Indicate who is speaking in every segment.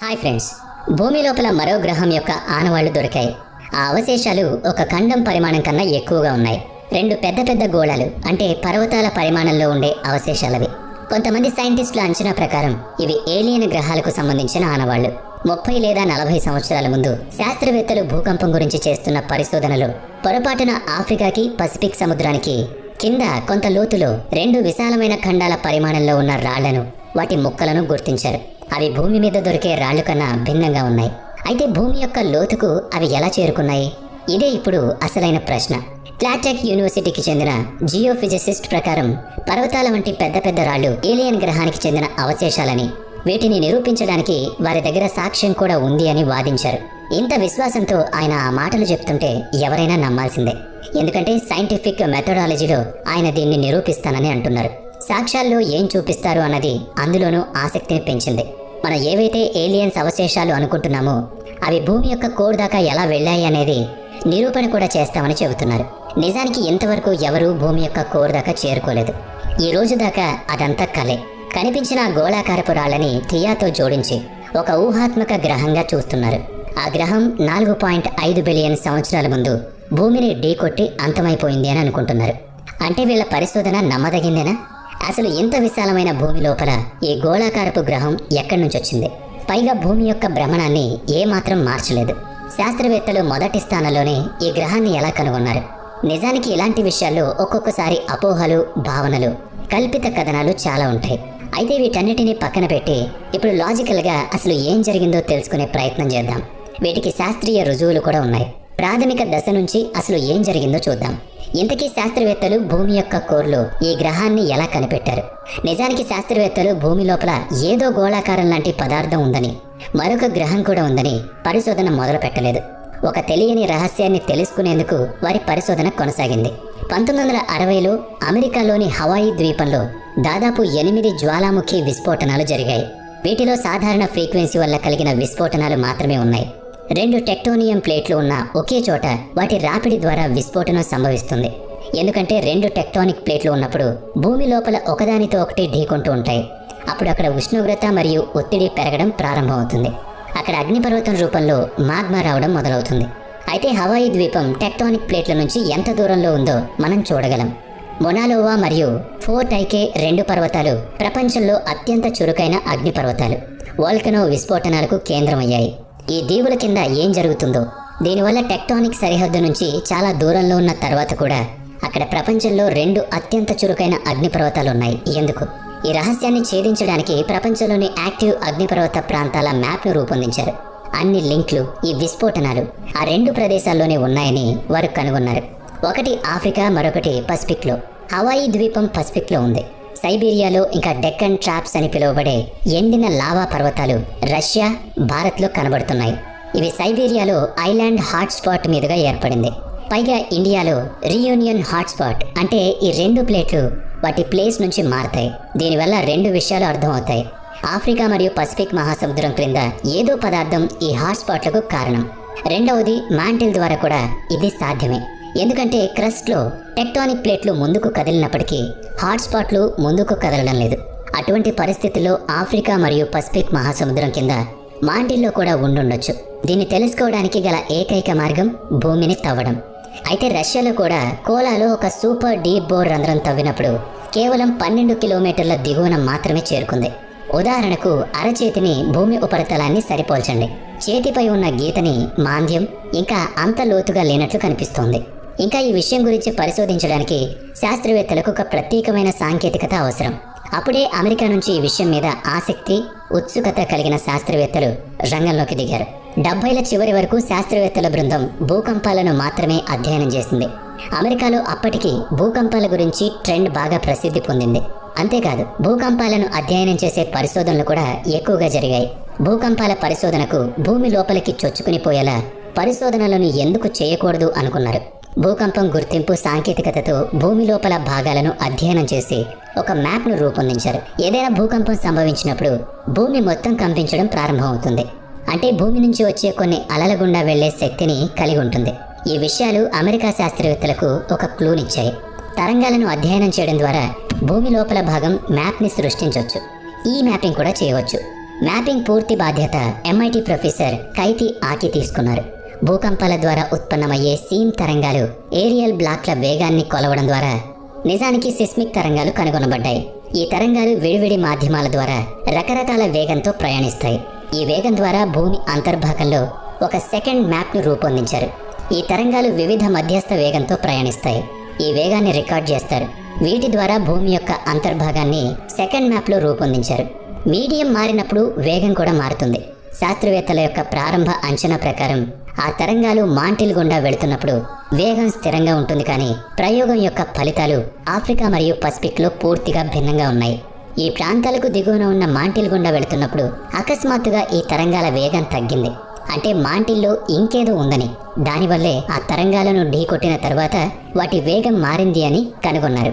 Speaker 1: Hi friends. భూమి లోపల మరో గ్రహం యొక్క ఆనవాళ్ళు దొరికాయి. ఆ అవశేషాలు ఒక ఖండం పరిమాణం కన్నా ఎక్కువగా ఉన్నాయి. రెండు పెద్ద పెద్ద గోళాలు అంటే పర్వతాల పరిమాణంలో ఉండే అవశేషాలవి. కొంతమంది సైంటిస్టుల అంచనా ప్రకారం ఇవి ఏలియన్ గ్రహాలకు సంబంధించిన ఆనవాళ్ళు. ముప్పై లేదా నలభై సంవత్సరాల ముందు శాస్త్రవేత్తలు భూకంపం గురించి చేస్తున్న పరిశోధనలు పొరపాటున ఆఫ్రికాకి పసిఫిక్ సముద్రానికి కింద కొంత లోతులో రెండు విశాలమైన ఖండాల పరిమాణంలో ఉన్న రాళ్ళను వాటి ముక్కలను గుర్తించారు. అవి భూమి మీద దొరికే రాళ్ళు కన్నా భిన్నంగా ఉన్నాయి. అయితే భూమి యొక్క లోతుకు అవి ఎలా చేరుకున్నాయి? ఇదే ఇప్పుడు అసలైన ప్రశ్న. క్లాటెక్ యూనివర్సిటీకి చెందిన జియోఫిజిసిస్ట్ ప్రకారం పర్వతాల వంటి పెద్ద పెద్ద రాళ్ళు ఏలియన్ గ్రహానికి చెందిన అవశేషాలని వీటిని నిరూపించడానికి వారి దగ్గర సాక్ష్యం కూడా ఉంది అని వాదించారు. ఇంత విశ్వాసంతో ఆయన ఆ మాటలు చెప్తుంటే ఎవరైనా నమ్మాల్సిందే. ఎందుకంటే సైంటిఫిక్ మెథడాలజీలో ఆయన దీన్ని నిరూపిస్తానని అంటున్నారు. సాక్ష్యాల్లో ఏం చూపిస్తారు అన్నది అందులోనూ ఆసక్తిని పెంచింది. మనం ఏవైతే ఏలియన్స్ అవశేషాలు అనుకుంటున్నామో అవి భూమి యొక్క కోర్ దాకా ఎలా వెళ్ళాయి అనేది నిరూపణ కూడా చేస్తామని చెబుతున్నారు. నిజానికి ఇంతవరకు ఎవరూ భూమి యొక్క కోర్ దాకా చేరుకోలేదు. ఈ రోజు దాకా అదంతా కలే. కనిపించిన గోళాకారపు రాళ్ళని థియాతో జోడించి ఒక ఊహాత్మక గ్రహంగా చూస్తున్నారు. ఆ గ్రహం నాలుగు పాయింట్ ఐదు బిలియన్ సంవత్సరాల ముందు భూమిని ఢీకొట్టి అంతమైపోయింది అని అనుకుంటున్నారు. అంటే వీళ్ళ పరిశోధన నమ్మదగిందేనా? అసలు ఇంత విశాలమైన భూమి లోపల ఈ గోళాకారపు గ్రహం ఎక్కడి నుంచి వచ్చింది? పైగా భూమి యొక్క భ్రమణాన్ని ఏమాత్రం మార్చలేదు. శాస్త్రవేత్తలు మొదటి స్థానంలోనే ఈ గ్రహాన్ని ఎలా కనుగొన్నారు? నిజానికి ఇలాంటి విషయాల్లో ఒక్కొక్కసారి అపోహలు భావనలు కల్పిత కథనాలు చాలా ఉంటాయి. అయితే వీటన్నిటినీ పక్కన పెట్టి ఇప్పుడు లాజికల్గా అసలు ఏం జరిగిందో తెలుసుకునే ప్రయత్నం చేద్దాం. వీటికి శాస్త్రీయ రుజువులు కూడా ఉన్నాయి. ప్రాథమిక దశ నుంచి అసలు ఏం జరిగిందో చూద్దాం. ఇంతకీ శాస్త్రవేత్తలు భూమి యొక్క కోర్లో ఈ గ్రహాన్ని ఎలా కనిపెట్టారు? నిజానికి శాస్త్రవేత్తలు భూమి లోపల ఏదో గోళాకారం లాంటి పదార్థం ఉందని మరొక గ్రహం కూడా ఉందని పరిశోధన మొదలు పెట్టలేదు ఒక తెలియని రహస్యాన్ని తెలుసుకునేందుకు వారి పరిశోధన కొనసాగింది. పంతొమ్మిది వందల అరవైలో అమెరికాలోని హవాయి ద్వీపంలో దాదాపు ఎనిమిది జ్వాలాముఖి విస్ఫోటనాలు జరిగాయి. వీటిలో సాధారణ ఫ్రీక్వెన్సీ వల్ల కలిగిన విస్ఫోటనాలు మాత్రమే ఉన్నాయి. రెండు టెక్టోనియం ప్లేట్లు ఉన్న ఒకే చోట వాటి రాపిడి ద్వారా విస్ఫోటనం సంభవిస్తుంది. ఎందుకంటే రెండు టెక్టానిక్ ప్లేట్లు ఉన్నప్పుడు భూమి లోపల ఒకదానితో ఒకటి ఢీకొంటూ ఉంటాయి. అప్పుడు అక్కడ ఉష్ణోగ్రత మరియు ఒత్తిడి పెరగడం ప్రారంభమవుతుంది. అక్కడ అగ్నిపర్వతం రూపంలో మాగ్మా రావడం మొదలవుతుంది. అయితే హవాయి ద్వీపం టెక్టానిక్ ప్లేట్ల నుంచి ఎంత దూరంలో ఉందో మనం చూడగలం. మొనాలోవా మరియు ఫోర్ట్ ఐకే రెండు పర్వతాలు ప్రపంచంలో అత్యంత చురుకైన అగ్నిపర్వతాలు. వాల్కనో విస్ఫోటనాలకు కేంద్రమయ్యాయి. ఈ దీవుల కింద ఏం జరుగుతుందో? దీనివల్ల టెక్టానిక్ సరిహద్దు నుంచి చాలా దూరంలో ఉన్న తర్వాత కూడా అక్కడ ప్రపంచంలో రెండు అత్యంత చురుకైన అగ్నిపర్వతాలు ఉన్నాయి ఎందుకు? ఈ రహస్యాన్ని ఛేదించడానికి ప్రపంచంలోని యాక్టివ్ అగ్నిపర్వత ప్రాంతాల మ్యాప్ను రూపొందించారు. అన్ని లింక్లు ఈ విస్ఫోటనాలు ఆ రెండు ప్రదేశాల్లోనే ఉన్నాయని వారు కనుగొన్నారు. ఒకటి ఆఫ్రికా మరొకటి పసిఫిక్లో. హవాయి ద్వీపం పసిఫిక్లో ఉంది. సైబీరియాలో ఇంకా డెక్కన్ ట్రాప్స్ అని పిలువబడే ఎండిన లావా పర్వతాలు రష్యా భారత్లో కనబడుతున్నాయి. ఇవి సైబీరియాలో ఐలాండ్ హాట్స్పాట్ మీదుగా ఏర్పడింది. పైగా ఇండియాలో రీయూనియన్ హాట్స్పాట్ అంటే ఈ రెండు ప్లేట్లు వాటి ప్లేస్ నుంచి మారతాయి. దీనివల్ల రెండు విషయాలు అర్థమవుతాయి. ఆఫ్రికా మరియు పసిఫిక్ మహాసముద్రం క్రింద ఏదో పదార్థం ఈ హాట్స్పాట్లకు కారణం. రెండవది మాంటిల్ ద్వారా కూడా ఇది సాధ్యమే. ఎందుకంటే క్రస్ట్లో టెక్టానిక్ ప్లేట్లు ముందుకు కదిలినప్పటికీ హాట్స్పాట్లు ముందుకు కదలడం లేదు. అటువంటి పరిస్థితుల్లో ఆఫ్రికా మరియు పసిఫిక్ మహాసముద్రం కింద మాంటిల్లో కూడా ఉండుండొచ్చు. దీన్ని తెలుసుకోవడానికి గల ఏకైక మార్గం భూమిని తవ్వడం. అయితే రష్యాలో కూడా కోలాలో ఒక సూపర్ డీప్ బోర్ రంధ్రం తవ్వినప్పుడు కేవలం పన్నెండు కిలోమీటర్ల దిగువన మాత్రమే చేరుకుంది. ఉదాహరణకు అరచేతిని భూమి ఉపరితలాన్ని సరిపోల్చండి. చేతిపై ఉన్న గీతని మాంద్యం ఇంకా అంత లోతుగా లేనట్లు కనిపిస్తోంది. ఇంకా ఈ విషయం గురించి పరిశోధించడానికి శాస్త్రవేత్తలకు ఒక ప్రత్యేకమైన సాంకేతికత అవసరం. అప్పుడే అమెరికా నుంచి ఈ విషయం మీద ఆసక్తి ఉత్సుకత కలిగిన శాస్త్రవేత్తలు రంగంలోకి దిగారు. డెబ్బైల చివరి వరకు శాస్త్రవేత్తల బృందం భూకంపాలను మాత్రమే అధ్యయనం చేసింది. అమెరికాలో అప్పటికి భూకంపాల గురించి ట్రెండ్ బాగా ప్రసిద్ధి పొందింది. అంతేకాదు భూకంపాలను అధ్యయనం చేసే పరిశోధనలు కూడా ఎక్కువగా జరిగాయి. భూకంపాల పరిశోధనకు భూమి లోపలికి చొచ్చుకుని పోయేలా పరిశోధనలను ఎందుకు చేయకూడదు అనుకున్నారు. భూకంపం గుర్తింపు సాంకేతికతతో భూమి లోపల భాగాలను అధ్యయనం చేసి ఒక మ్యాప్ను రూపొందించారు. ఏదైనా భూకంపం సంభవించినప్పుడు భూమి మొత్తం కంపించడం ప్రారంభమవుతుంది. అంటే భూమి నుంచి వచ్చే కొన్ని అలల గుండా వెళ్ళే శక్తిని కలిగి ఉంటుంది. ఈ విషయాలు అమెరికా శాస్త్రవేత్తలకు ఒక క్లూనిచ్చాయి తరంగాలను అధ్యయనం చేయడం ద్వారా భూమి లోపల భాగం మ్యాప్ని సృష్టించవచ్చు. ఈ మ్యాపింగ్ కూడా చేయవచ్చు. మ్యాపింగ్ పూర్తి బాధ్యత ఎంఐటి ప్రొఫెసర్ కైతి ఆకి తీసుకున్నారు. భూకంపాల ద్వారా ఉత్పన్నమయ్యే సీమ్ తరంగాలు ఏరియల్ బ్లాక్ల వేగాన్ని కొలవడం ద్వారా నిజానికి సిస్మిక్ తరంగాలు కనుగొనబడ్డాయి. ఈ తరంగాలు విడివిడి మాధ్యమాల ద్వారా రకరకాల వేగంతో ప్రయాణిస్తాయి. ఈ వేగం ద్వారా భూమి అంతర్భాగంలో ఒక సెకండ్ మ్యాప్ను రూపొందించారు. ఈ తరంగాలు వివిధ మధ్యస్థ వేగంతో ప్రయాణిస్తాయి. ఈ వేగాన్ని రికార్డ్ చేస్తారు. వీటి ద్వారా భూమి యొక్క అంతర్భాగాన్ని సెకండ్ మ్యాప్లో రూపొందించారు. మీడియం మారినప్పుడు వేగం కూడా మారుతుంది. శాస్త్రవేత్తల యొక్క ప్రారంభ అంచనా ప్రకారం ఆ తరంగాలు మాంటిల్ గుండా వెళుతున్నప్పుడు వేగం స్థిరంగా ఉంటుంది కానీ ప్రయోగం యొక్క ఫలితాలు ఆఫ్రికా మరియు పసిఫిక్లో పూర్తిగా భిన్నంగా ఉన్నాయి. ఈ ప్రాంతాలకు దిగువన ఉన్న మాంటిల్ గుండా వెళుతున్నప్పుడు అకస్మాత్తుగా ఈ తరంగాల వేగం తగ్గింది. అంటే మాంటిల్లో ఇంకేదో ఉందని. దానివల్లే ఆ తరంగాలను ఢీకొట్టిన తర్వాత వాటి వేగం మారింది అని కనుగొన్నారు.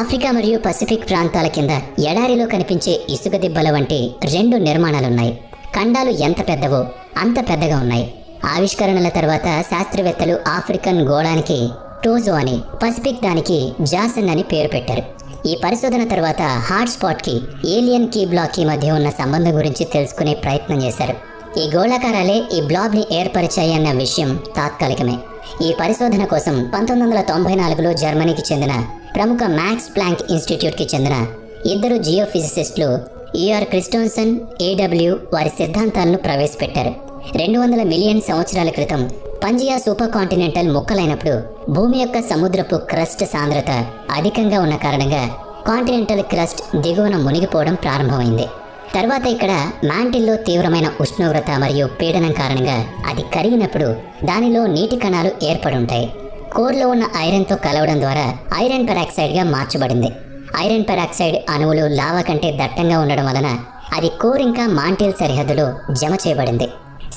Speaker 1: ఆఫ్రికా మరియు పసిఫిక్ ప్రాంతాల కింద ఎడారిలో కనిపించే ఇసుక దిబ్బల వంటి రెండు నిర్మాణాలున్నాయి. ఖండాలు ఎంత పెద్దవో అంత పెద్దగా ఉన్నాయి. ఆవిష్కరణల తర్వాత శాస్త్రవేత్తలు ఆఫ్రికన్ గోళానికి టోజో అని పసిఫిక్ దానికి జాసన్ అని పేరు పెట్టారు. ఈ పరిశోధన తర్వాత హాట్ స్పాట్కి ఏలియన్ కీ బ్లాక్కి మధ్య ఉన్న సంబంధం గురించి తెలుసుకునే ప్రయత్నం చేశారు. ఈ గోళాకారాలే ఈ బ్లాబ్ని ఏర్పరిచాయన్న విషయం తాత్కాలికమే. ఈ పరిశోధన కోసం పంతొమ్మిది వందల తొంభై నాలుగులో జర్మనీకి చెందిన ప్రముఖ మ్యాక్స్ ప్లాంక్ ఇన్స్టిట్యూట్కి చెందిన ఇద్దరు జియోఫిజిసిస్టులు ఈఆర్ క్రిస్టోన్సన్ ఏడబ్ల్యూ వారి సిద్ధాంతాలను ప్రవేశపెట్టారు. రెండు వందల మిలియన్ సంవత్సరాల క్రితం పంజియా సూపర్ కాంటినెంటల్ ముక్కలైనప్పుడు భూమి యొక్క సముద్రపు క్రస్ట్ సాంద్రత అధికంగా ఉన్న కారణంగా కాంటినెంటల్ క్రస్ట్ దిగువన మునిగిపోవడం ప్రారంభమైంది. తర్వాత ఇక్కడ మ్యాంటిల్లో తీవ్రమైన ఉష్ణోగ్రత మరియు పీడనం కారణంగా అది కరిగినప్పుడు దానిలో నీటి కణాలు ఏర్పడుంటాయి. కోర్లో ఉన్న ఐరన్తో కలవడం ద్వారా ఐరన్ పెరాక్సైడ్గా మార్చబడింది. ఐరన్ పెరాక్సైడ్ అణువులు లావా కంటే దట్టంగా ఉండడం వలన అది కోర్ ఇంకా మాంటిల్ సరిహద్దులో జమ చేయబడింది.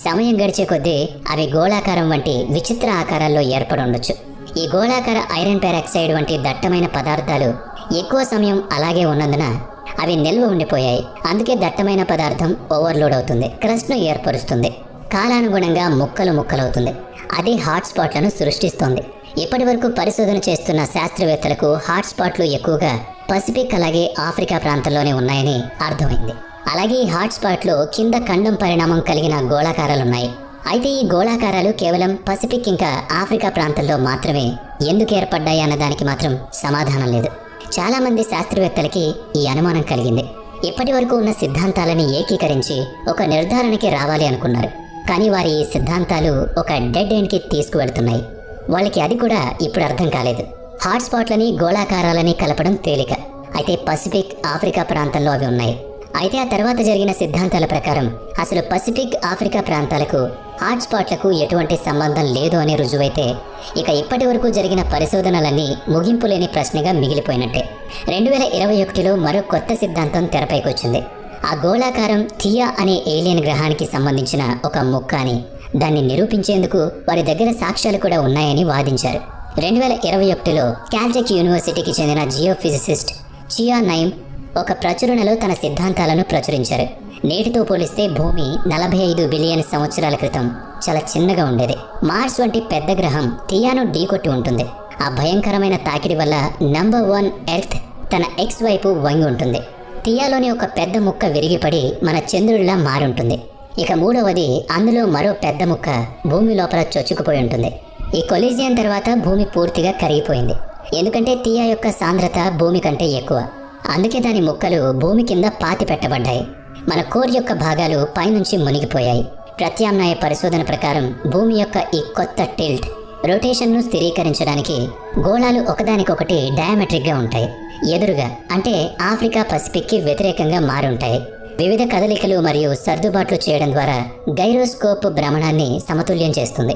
Speaker 1: సమయం గడిచే కొద్దీ అవి గోళాకారం వంటి విచిత్ర ఆకారాల్లో ఏర్పడుండొచ్చు. ఈ గోళాకార ఐరన్ పెరాక్సైడ్ వంటి దట్టమైన పదార్థాలు ఎక్కువ సమయం అలాగే ఉన్నందున అవి నిల్వ ఉండిపోయాయి. అందుకే దట్టమైన పదార్థం ఓవర్లోడ్ అవుతుంది క్రస్ట్ను ఏర్పరుస్తుంది. కాలానుగుణంగా ముక్కలు ముక్కలవుతుంది. అది హాట్ స్పాట్లను సృష్టిస్తోంది. ఇప్పటి వరకు పరిశోధన చేస్తున్న శాస్త్రవేత్తలకు హాట్ స్పాట్లు ఎక్కువగా పసిఫిక్ అలాగే ఆఫ్రికా ప్రాంతంలోనే ఉన్నాయని అర్థమైంది. అలాగే ఈ హాట్ స్పాట్లో కింద ఖండం పరిణామం కలిగిన గోళాకారాలున్నాయి. అయితే ఈ గోళాకారాలు కేవలం పసిఫిక్ ఇంకా ఆఫ్రికా ప్రాంతంలో మాత్రమే ఎందుకు ఏర్పడ్డాయి అన్న దానికి మాత్రం సమాధానం లేదు. చాలామంది శాస్త్రవేత్తలకి ఈ అనుమానం కలిగింది. ఇప్పటి వరకు ఉన్న సిద్ధాంతాలని ఏకీకరించి ఒక నిర్ధారణకి రావాలి అనుకున్నారు. కానీ వారి ఈ సిద్ధాంతాలు ఒక డెడ్ ఎండ్కి తీసుకువెళ్తున్నాయి. వాళ్ళకి అది కూడా ఇప్పుడు అర్థం కాలేదు. హాట్స్పాట్లని గోళాకారాలని కలపడం తేలిక. అయితే పసిఫిక్ ఆఫ్రికా ప్రాంతంలో అవి ఉన్నాయి. అయితే ఆ తర్వాత జరిగిన సిద్ధాంతాల ప్రకారం అసలు పసిఫిక్ ఆఫ్రికా ప్రాంతాలకు హాట్స్పాట్లకు ఎటువంటి సంబంధం లేదు అని రుజువైతే ఇక ఇప్పటి వరకు జరిగిన పరిశోధనలన్నీ ముగింపు లేని ప్రశ్నగా మిగిలిపోయినట్టే. రెండు వేల ఇరవై ఒకటిలో మరో కొత్త సిద్ధాంతం తెరపైకొచ్చింది. ఆ గోళాకారం థియా అనే ఏలియన్ గ్రహానికి సంబంధించిన ఒక ముక్క అని దాన్ని నిరూపించేందుకు వారి దగ్గర సాక్ష్యాలు కూడా ఉన్నాయని వాదించారు. రెండు వేల ఇరవై ఒకటిలో క్యాల్టెక్ యూనివర్సిటీకి చెందిన జియోఫిజిసిస్ట్ చియా నైమ్ ఒక ప్రచురణలో తన సిద్ధాంతాలను ప్రచురించారు. నేటితో పోలిస్తే భూమి నలభై ఐదు బిలియన్ సంవత్సరాల క్రితం చాలా చిన్నగా ఉండేది. మార్స్ వంటి పెద్ద గ్రహం థియాను ఢీకొట్టి ఉంటుంది. ఆ భయంకరమైన తాకిడి వల్ల నంబర్ వన్ ఎర్త్ తన ఎక్స్ వైపు వంగి ఉంటుంది. థియాలోని ఒక పెద్ద ముక్క విరిగిపడి మన చంద్రుడిలా మారుంటుంది. ఇక మూడవది అందులో మరో పెద్ద ముక్క భూమి లోపల చొచ్చుకుపోయి ఉంటుంది. ఈ కొలిజియన్ తర్వాత భూమి పూర్తిగా కరిగిపోయింది. ఎందుకంటే థియా యొక్క సాంద్రత భూమి కంటే ఎక్కువ. అందుకే దాని ముక్కలు భూమి కింద పాతి పెట్టబడ్డాయి. మన కోర్ యొక్క భాగాలు పైనుంచి మునిగిపోయాయి. ప్రత్యామ్నాయ పరిశోధన ప్రకారం భూమి యొక్క ఈ కొత్త టిల్ట్ రొటేషన్ను స్థిరీకరించడానికి గోళాలు ఒకదానికొకటి డయామెట్రిక్గా ఉంటాయి. ఎదురుగా అంటే ఆఫ్రికా పసిఫిక్కి వ్యతిరేకంగా మారుంటాయి. వివిధ కదలికలు మరియు సర్దుబాట్లు చేయడం ద్వారా గైరోస్కోప్ భ్రమణాన్ని సమతుల్యం చేస్తుంది.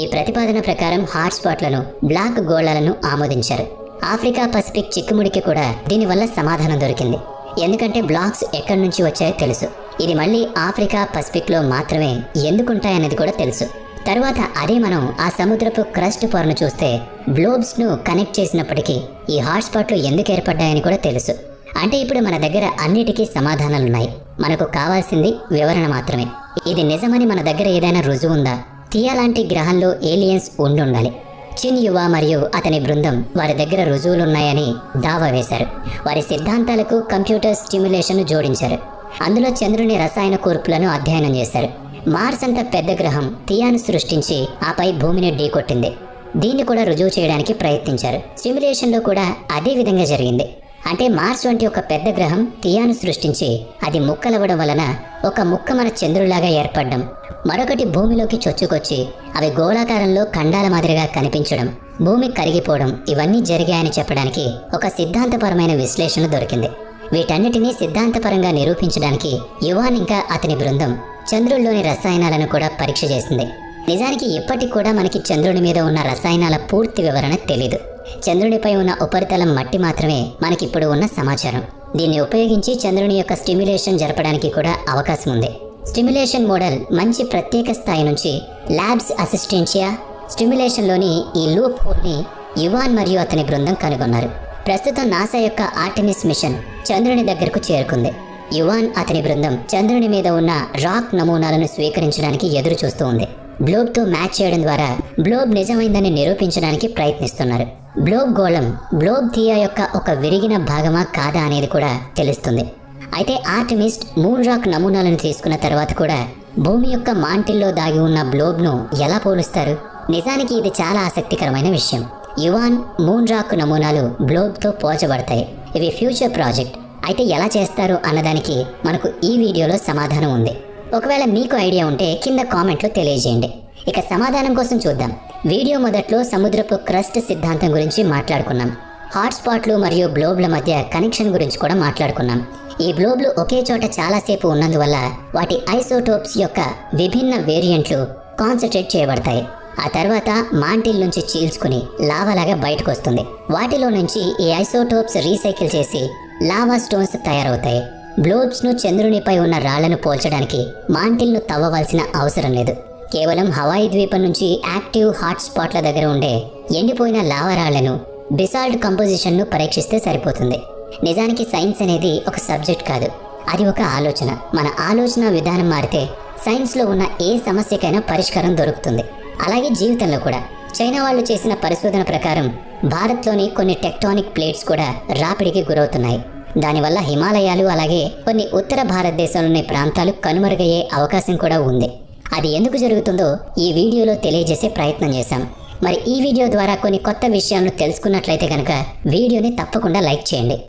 Speaker 1: ఈ ప్రతిపాదన ప్రకారం హాట్స్పాట్లను బ్లాక్ గోళాలను ఆమోదించారు. ఆఫ్రికా పసిఫిక్ చిక్కుముడికి కూడా దీనివల్ల సమాధానం దొరికింది. ఎందుకంటే బ్లాక్స్ ఎక్కడి నుంచి వచ్చాయో తెలుసు. ఇది మళ్ళీ ఆఫ్రికా పసిఫిక్లో మాత్రమే ఎందుకుంటాయనేది కూడా తెలుసు. తర్వాత అదే మనం ఆ సముద్రపు క్రస్ట్ పొరను చూస్తే బ్లోబ్స్ను కనెక్ట్ చేసినప్పటికీ ఈ హాట్స్పాట్లు ఎందుకు ఏర్పడ్డాయని కూడా తెలుసు. అంటే ఇప్పుడు మన దగ్గర అన్నిటికీ సమాధానాలున్నాయి. మనకు కావాల్సింది వివరణ మాత్రమే. ఇది నిజమని మన దగ్గర ఏదైనా రుజువు ఉందా? థియా లాంటి గ్రహంలో ఏలియన్స్ ఉండుండాలి. చిన్ యువ మరియు అతని బృందం వారి దగ్గర రుజువులున్నాయని దావా వేశారు. వారి సిద్ధాంతాలకు కంప్యూటర్ స్టిమ్యులేషన్ జోడించారు. అందులో చంద్రుని రసాయన కూర్పులను అధ్యయనం చేశారు. మార్స్ అంత పెద్ద గ్రహం థియాను సృష్టించి ఆపై భూమిని ఢీకొట్టింది. దీన్ని కూడా రుజువు చేయడానికి ప్రయత్నించారు. సిమ్యులేషన్లో కూడా అదే విధంగా జరిగింది. అంటే మార్స్ వంటి ఒక పెద్ద గ్రహం థియాను సృష్టించి అది ముక్కలవ్వడం వలన ఒక ముక్క మన చంద్రులాగా ఏర్పడడం. మరొకటి భూమిలోకి చొచ్చుకొచ్చి అవి గోళాకారంలో ఖండాల మాదిరిగా కనిపించడం భూమి కరిగిపోవడం ఇవన్నీ జరిగాయని చెప్పడానికి ఒక సిద్ధాంతపరమైన విశ్లేషణ దొరికింది. వీటన్నిటినీ సిద్ధాంతపరంగా నిరూపించడానికి యువాన్ ఇంకా అతని బృందం చంద్రుల్లోని రసాయనాలను కూడా పరీక్ష చేసింది. నిజానికి ఇప్పటికి కూడా మనకి చంద్రుని మీద ఉన్న రసాయనాల పూర్తి వివరణ తెలీదు. చంద్రునిపై ఉన్న ఉపరితలం మట్టి మాత్రమే మనకిప్పుడు ఉన్న సమాచారం. దీన్ని ఉపయోగించి చంద్రుని యొక్క స్టిమ్యులేషన్ జరపడానికి కూడా అవకాశం ఉంది. స్టిమ్యులేషన్ మోడల్ మంచి ప్రత్యేక స్థాయి నుంచి ల్యాబ్స్ అసిస్టెన్షియా స్టిమ్యులేషన్లోని ఈ లూప్ హోల్ని యువాన్ మరియు అతని బృందం కనుగొన్నారు. ప్రస్తుతం నాసా యొక్క ఆర్టెమిస్ మిషన్ చంద్రుని దగ్గరకు చేరుకుంది. యువాన్ అతని బృందం చంద్రుని మీద ఉన్న రాక్ నమూనాలను స్వీకరించడానికి ఎదురు చూస్తూ ఉంది. బ్లోబ్తో మ్యాచ్ చేయడం ద్వారా బ్లోబ్ నిజమైందని నిరూపించడానికి ప్రయత్నిస్తున్నారు. బ్లోబ్ గోళం బ్లోబ్ థియా యొక్క ఒక విరిగిన భాగమా కాదా అనేది కూడా తెలుస్తుంది. అయితే ఆర్టిమిస్ట్ మూన్ రాక్ నమూనాలను తీసుకున్న తర్వాత కూడా భూమి యొక్క మాంటిల్లో దాగి ఉన్న బ్లోబ్ను ఎలా పోలుస్తారు? నిజానికి ఇది చాలా ఆసక్తికరమైన విషయం. యువాన్ మూన్ రాక్ నమూనాలు బ్లోబ్తో పోల్చబడతాయి. ఇవి ఫ్యూచర్ ప్రాజెక్ట్ అయితే ఎలా చేస్తారు అన్నదానికి మనకు ఈ వీడియోలో సమాధానం ఉంది. ఒకవేళ మీకు ఐడియా ఉంటే కింద కామెంట్లో తెలియజేయండి. ఇక సమాధానం కోసం చూద్దాం. వీడియో మొదట్లో సముద్రపు క్రస్ట్ సిద్ధాంతం గురించి మాట్లాడుకున్నాం. హాట్స్పాట్లు మరియు బ్లోబ్ల మధ్య కనెక్షన్ గురించి కూడా మాట్లాడుకున్నాం. ఈ బ్లోబ్లు ఒకే చోట చాలాసేపు ఉన్నందువల్ల వాటి ఐసోటోప్స్ యొక్క విభిన్న వేరియంట్లు కాన్సన్ట్రేట్ చేయబడతాయి. ఆ తర్వాత మాంటిల్ నుంచి చీల్చుకుని లావాలాగా బయటకు వస్తుంది వాటిలో నుంచి ఈ ఐసోటోప్స్ రీసైకిల్ చేసి లావా స్టోన్స్ తయారవుతాయి. బ్లోబ్స్ను చంద్రునిపై ఉన్న రాళ్ళను పోల్చడానికి మాంటిల్ను తవ్వవలసిన అవసరం లేదు. కేవలం హవాయి ద్వీపం నుంచి యాక్టివ్ హాట్ స్పాట్ల దగ్గర ఉండే ఎండిపోయిన లావా రాళ్ళను బిసాల్ట్ కంపోజిషన్ను పరీక్షిస్తే సరిపోతుంది. నిజానికి సైన్స్ అనేది ఒక సబ్జెక్ట్ కాదు. అది ఒక ఆలోచన. మన ఆలోచన విధానం మారితే సైన్స్లో ఉన్న ఏ సమస్యకైనా పరిష్కారం దొరుకుతుంది. అలాగే జీవితంలో కూడా. చైనా వాళ్ళు చేసిన పరిశోధన ప్రకారం భారత్లోని కొన్ని టెక్టానిక్ ప్లేట్స్ కూడా రాపిడికి గురవుతున్నాయి. దానివల్ల హిమాలయాలు అలాగే కొన్ని ఉత్తర భారతదేశంలోని ప్రాంతాలు కనుమరుగయ్యే అవకాశం కూడా ఉంది. అది ఎందుకు జరుగుతుందో ఈ వీడియోలో తెలియజేసే ప్రయత్నం చేశాం. మరి ఈ వీడియో ద్వారా కొన్ని కొత్త విషయాలను తెలుసుకున్నట్లయితే కనుక వీడియోని తప్పకుండా లైక్ చేయండి.